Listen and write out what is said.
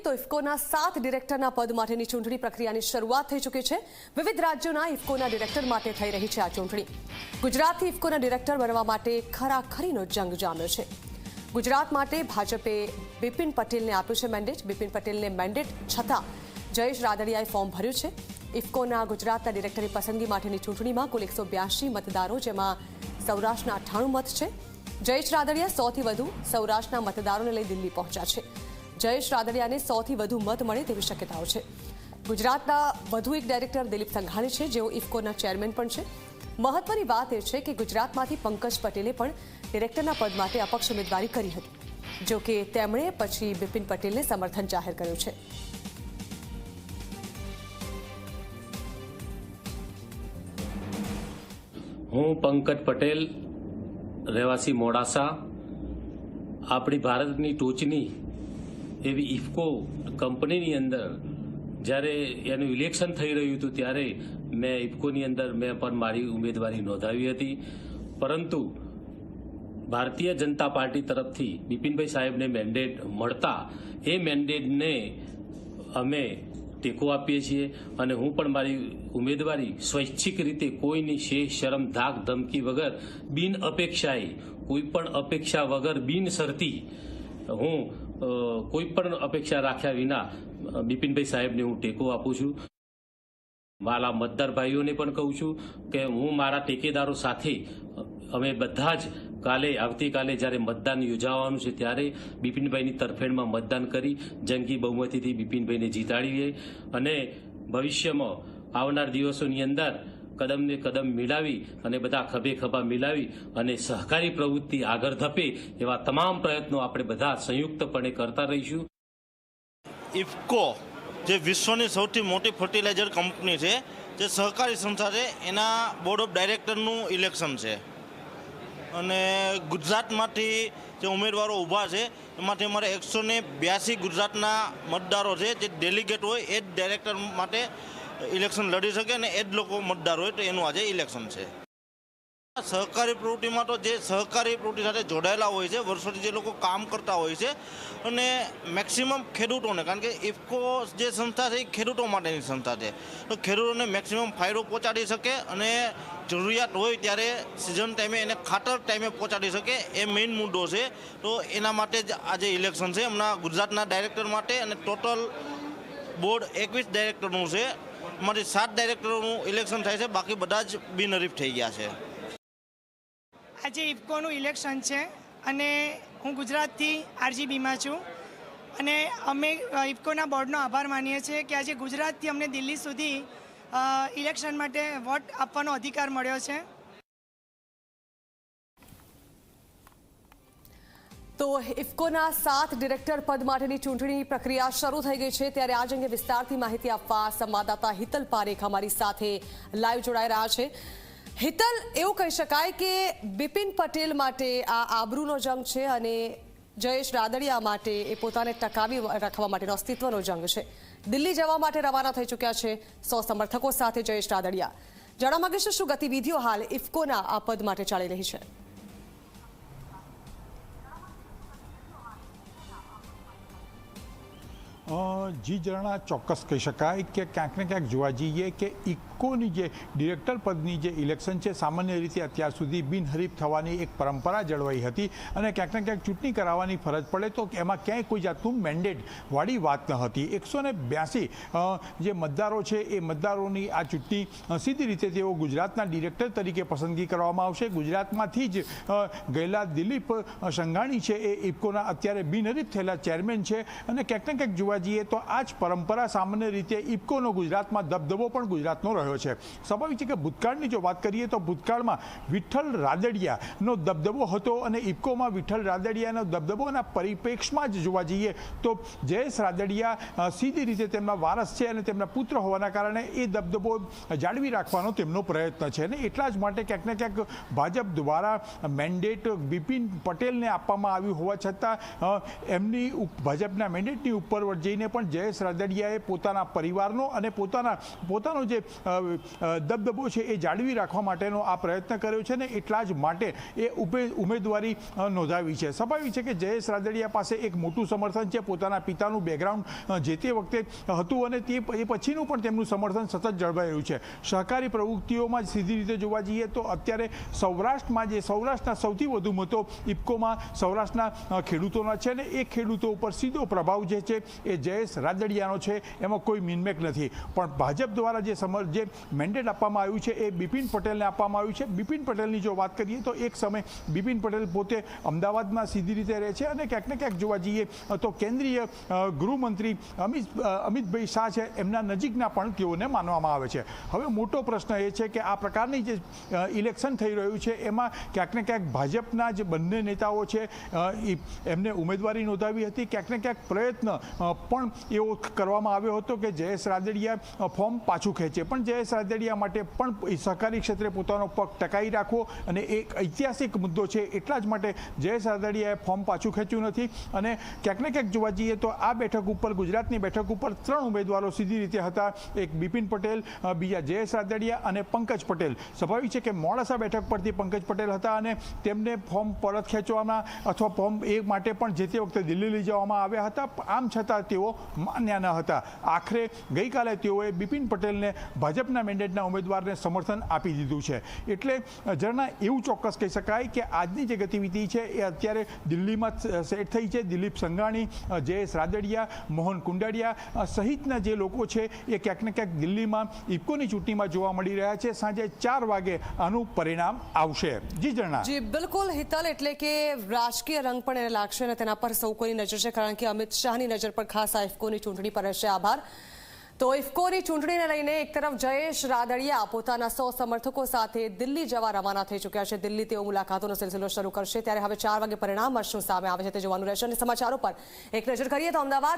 તો ઇફકોના સાત ડિરેક્ટરના પદ માટેની ચૂંટણી પ્રક્રિયાની શરૂઆત થઈ ચૂકી છે. વિવિધ રાજ્યોના ઇફકોના ડિરેક્ટર માટે થઈ રહી છે આ ચૂંટણી. ગુજરાતથી ઇફકોના ડિરેક્ટર બનવા માટે ખરાખરીનો જંગ જામ્યો છે. ગુજરાત માટે ભાજપે બિપિન પટેલને આપ્યું છે મેન્ડેટ. બિપિન પટેલને મેન્ડેટ છતાં જયેશ રાદડિયાએ ફોર્મ ભર્યું છે. ઇફકોના ગુજરાતના ડિરેક્ટરની પસંદગી માટેની ચૂંટણીમાં કુલ એકસો બ્યાસી મતદારો, જેમાં સૌરાષ્ટ્રના અઠ્ઠાણું મત છે. જયેશ રાદડિયા સૌથી વધુ સૌરાષ્ટ્રના મતદારોને લઈ દિલ્હી પહોંચ્યા છે. જયેશ રાદડિયાને સૌથી વધુ મત મળે તેવી શક્યતાઓ છે. ગુજરાતના વધુ એક ડાયરેક્ટર દિલીપ સંઘાણી છે, જેઓ ઇફકોના ચેરમેન પણ છે. મહત્વની વાત એ છે કે ગુજરાતમાંથી પંકજ પટેલે પણ ડિરેક્ટરના પદ માટે અપક્ષ ઉમેદવારી કરી હતી, જો કે તેમણે પછી બિપિન પટેલને સમર્થન જાહેર કર્યું છે. હું પંકજ પટેલ, રહેવાસી મોડાસા. આપણી ભારતની ટોચની એવી ઇફકો કંપનીની અંદર જ્યારે એનું ઇલેક્શન થઈ રહ્યું હતું ત્યારે મેં ઇફકોની અંદર મેં પણ મારી ઉમેદવારી નોંધાવી હતી. પરંતુ ભારતીય જનતા પાર્ટી તરફથી બિપિનભાઈ સાહેબને મેન્ડેટ મળતા એ મેન્ડેટને અમે ટેકો આપીએ છીએ અને હું પણ મારી ઉમેદવારી સ્વૈચ્છિક રીતે કોઈની શેષ શરમ, ધાક, ધમકી વગર બિન અપેક્ષાએ, કોઈ પણ અપેક્ષા વગર બિન શરતી હું કોઈ પણ અપેક્ષા રાખ્યા વિના બિપિનભાઈ સાહેબને હું ટેકો આપું છું. મારા મતદાર ભાઈઓને પણ કહું છું કે હું મારા ટેકેદારો સાથે અમે બધા જ કાલે, આવતીકાલે જ્યારે મતદાન યોજાવાનું છે ત્યારે બિપિનભાઈની તરફેણમાં મતદાન કરી જંગી બહુમતીથી બિપિનભાઈને જીતાડીએ. અને ભવિષ્યમાં આવનાર દિવસોની અંદર કદમને કદમ મિલાવી અને બધા ખભે ખભા મિલાવી અને સહકારી પ્રવૃત્તિ આગળ ધપે એવા તમામ પ્રયત્નો આપણે બધા સંયુક્તપણે કરતા રહીશું. ઇફકો, જે વિશ્વની સૌથી મોટી ફર્ટિલાઇઝર કંપની છે, જે સહકારી સંસ્થા છે, એના બોર્ડ ઓફ ડાયરેક્ટરનું ઇલેક્શન છે. અને ગુજરાતમાંથી જે ઉમેદવારો ઊભા છે, એમાંથી અમારે એકસો બ્યાસી ગુજરાતના મતદારો છે, જે ડેલિગેટ હોય એ જ ડાયરેક્ટર માટે ઇલેક્શન લડી શકે અને એ જ લોકો મતદાર હોય તો એનું આજે ઇલેક્શન છે. સહકારી પ્રવૃત્તિમાં તો જે સહકારી પ્રવૃત્તિ સાથે જોડાયેલા હોય છે, વર્ષોથી જે લોકો કામ કરતા હોય છે અને મેક્સિમમ ખેડૂતોને, કારણ કે ઇફકો જે સંસ્થા છે એ ખેડૂતો માટેની સંસ્થા છે. તો ખેડૂતોને મેક્સિમમ ફાયદો પહોંચાડી શકે અને જરૂરિયાત હોય ત્યારે સિઝન ટાઈમે એને ખાતર ટાઈમે પહોંચાડી શકે એ મેઇન મુદ્દો છે. તો એના માટે જ આજે ઇલેક્શન છે. હમણાં ગુજરાતના ડાયરેક્ટર માટે અને ટોટલ બોર્ડ એકવીસ ડાયરેક્ટરનું છે. એમાંથી સાત ડાયરેક્ટરોનું ઇલેક્શન થાય છે, બાકી બધા જ બિનહરીફ થઈ ગયા છે. આજે ઇફકોનું ઇલેક્શન છે અને હું ગુજરાતથી આરજીબીમાં છું. અને અમે ઇફકોના બોર્ડનો આભાર માનીએ છીએ કે આજે ગુજરાતથી અમને દિલ્હી સુધી ઇલેક્શન માટે વોટ આપવાનો અધિકાર મળ્યો છે. તો ઇફકોના સાત ડિરેક્ટર પદ માટેની ચૂંટણી પ્રક્રિયા શરૂ થઈ ગઈ છે. ત્યારે આજ અંગે વિસ્તારથી માહિતી આપવા સંવાદદાતા હિતલ પારેખ અમારી સાથે લાઈવ જોડાઈ રહ્યા છે. હિતલ, એવું કહી શકાય કે બિપિન પટેલ માટે આ આબરૂનો જંગ છે અને જયેશ રાદડિયા માટે એ પોતાને ટકાવી રાખવા માટેનો અસ્તિત્વનો જંગ છે. દિલ્હી જવા માટે રવાના થઈ ચૂક્યા છે સો સમર્થકો સાથે જયેશ રાદડિયા. જાણવા માંગીશું શું ગતિવિધિઓ હાલ ઇફકોના આ પદ માટે ચાલી રહી છે. Oh. જી ઝરણા ચોક્કસ કહી શકાય કે ક્યાંક ને ક્યાંક જોવા જઈએ કે ઇકોની જે ડિરેક્ટર પદની જે ઇલેક્શન છે, સામાન્ય રીતે અત્યાર સુધી બિનહરીફ થવાની એક પરંપરા જળવાઈ હતી અને ક્યાંક ને ક્યાંક ચૂંટણી કરાવવાની ફરજ પડે તો એમાં ક્યાંય કોઈ જાતનું મેન્ડેટવાળી વાત ન હતી. એકસો ને બ્યાસી જે મતદારો છે, એ મતદારોની આ ચૂંટણી સીધી રીતે તેઓ ગુજરાતના ડિરેક્ટર તરીકે પસંદગી કરવામાં આવશે. ગુજરાતમાંથી જ ગયેલા દિલીપ સંઘાણી છે, એ ઇફકોના અત્યારે બિનહરીફ થયેલા ચેરમેન છે અને ક્યાંક ને ક્યાંક જોવા જઈએ તો આ જ પરંપરા સામાન્ય રીતે ઇફકોનો ગુજરાતમાં દબદબો પણ ગુજરાતનો રહ્યો છે. સ્વાભાવિક છે કે ભૂતકાળની જો વાત કરીએ તો ભૂતકાળમાં વિઠ્ઠલ રાદડિયાનો દબદબો હતો અને ઇફકોમાં વિઠ્ઠલ રાદડિયાનો દબદબો અને પરિપ્રેક્ષમાં જ જોવા જઈએ તો જયેશ રાદડિયા સીધી રીતે તેમના વારસ છે અને તેમના પુત્ર હોવાના કારણે એ દબદબો જાળવી રાખવાનો તેમનો પ્રયત્ન છે અને એટલા જ માટે ક્યાંક ને ક્યાંક ભાજપ દ્વારા મેન્ડેટ બિપિન પટેલને આપવામાં આવ્યું હોવા છતાં એમની ભાજપના મેન્ડેટની ઉપર જઈને પણ પણ જયેશ રાદડિયાએ પોતાના પરિવારનો અને પોતાના, પોતાનો જે દબદબો છે એ જાળવી રાખવા માટેનો આ પ્રયત્ન કર્યો છે ને એટલા જ માટે એ ઉમેદવારી નોંધાવી છે. સ્વાભાવિક છે કે જયેશ રાદડિયા પાસે એક મોટું સમર્થન છે પોતાના પિતાનું બેકગ્રાઉન્ડ જે તે વખતે હતું અને તે એ પછીનું પણ તેમનું સમર્થન સતત જળવાઈ રહ્યું છે. સહકારી પ્રવૃત્તિઓમાં સીધી રીતે જોવા જઈએ તો અત્યારે સૌરાષ્ટ્રમાં જે, સૌરાષ્ટ્રના સૌથી વધુ મતો ઇફકોમાં સૌરાષ્ટ્રના ખેડૂતોના છે ને એ ખેડૂતો ઉપર સીધો પ્રભાવ જે છે એ જયેશ રાદડિયાનો છે, એમાં કોઈ મિનમેક નથી. પણ ભાજપ દ્વારા જે સમર, જે મેન્ડેટ આપવામાં આવ્યું છે, એ બિપિન પટેલને આપવામાં આવ્યું છે. બિપિન પટેલની જો વાત કરીએ તો એક સમય બિપિન પટેલ પોતે અમદાવાદમાં સીધી રીતે રહે છે અને ક્યાંક ને ક્યાંક જોવા જઈએ તો કેન્દ્રીય ગૃહમંત્રી અમિત અમિતભાઈ શાહ છે, એમના નજીકના પણ તેઓને માનવામાં આવે છે. હવે મોટો પ્રશ્ન એ છે કે આ પ્રકારની જે ઇલેક્શન થઈ રહ્યું છે, એમાં ક્યાંક ને ક્યાંક ભાજપના જે બંને નેતાઓ છે એમને ઉમેદવારી નોંધાવી હતી. ક્યાંક ને ક્યાંક પ્રયત્ન પણ એવો કરવામાં આવ્યો હતો કે જયેશ રાદડિયા ફોર્મ પાછું ખેંચે. પણ જયેશ રાદડિયા માટે પણ સહકારી ક્ષેત્રે પોતાનો પગ ટકાવી રાખવો અને એક ઐતિહાસિક મુદ્દો છે એટલા જ માટે જયેશ રાદડિયાએ ફોર્મ પાછું ખેંચ્યું નથી. અને ક્યાંક ને ક્યાંક જોવા જઈએ તો આ બેઠક ઉપર, ગુજરાતની બેઠક ઉપર ત્રણ ઉમેદવારો સીધી રીતે હતા. એક બિપિન પટેલ બીજા જયેશ રાદડિયા અને પંકજ પટેલ. સ્વાભાવિક છે કે મોડાસા બેઠક પરથી પંકજ પટેલ હતા અને તેમને ફોર્મ પરત ખેંચવામાં અથવા ફોર્મ એ માટે પણ જે તે વખતે દિલ્હી લઈ જવામાં આવ્યા હતા. આમ છતાં તેઓ માન્ય હતા. આખરે ગઈકાલે તેઓએ બિપિન પટેલને ભાજપના મેન્ડેટના ઉમેદવારને સમર્થન આપી દીધું છે. એટલે ઝરણા એવું ચોક્કસ કહી શકાય કે આજની જે ગતિવિધિ છે એ અત્યારે દિલ્હીમાં સેટ થઈ છે. દિલીપ સંઘાણી જયેશ રાદડિયા, મોહન કુંડાડિયા સહિતના જે લોકો છે એ ક્યાંક ને ક્યાંક દિલ્હીમાં ઇફકોની ચૂંટણીમાં જોવા મળી રહ્યા છે. સાંજે ચાર વાગે આનું પરિણામ આવશે. જી ઝરણા જી, બિલકુલ હિતલ એટલે કે રાજકીય રંગ પણ એને લાગશે અને તેના પર સૌ કોઈની નજર છે, કારણ કે અમિત શાહની નજર પર ખાસ આ ઇફકોની ચૂંટણી પર રહેશે. આભાર. તો ઇફકોની ચૂંટણીને લઈને એક તરફ જયેશ રાદડિયા પોતાના સો સમર્થકો સાથે દિલ્હી જવા રવાના થઈ ચૂક્યા છે. દિલ્હી તેઓ મુલાકાતોનો સિલસિલો શરૂ કરશે. ત્યારે હવે ચાર વાગે પરિણામ શું સામે આવે છે. તે જોવાનું રહેશે. અને સમાચારો પર એક નજર કરીએ તો અમદાવાદ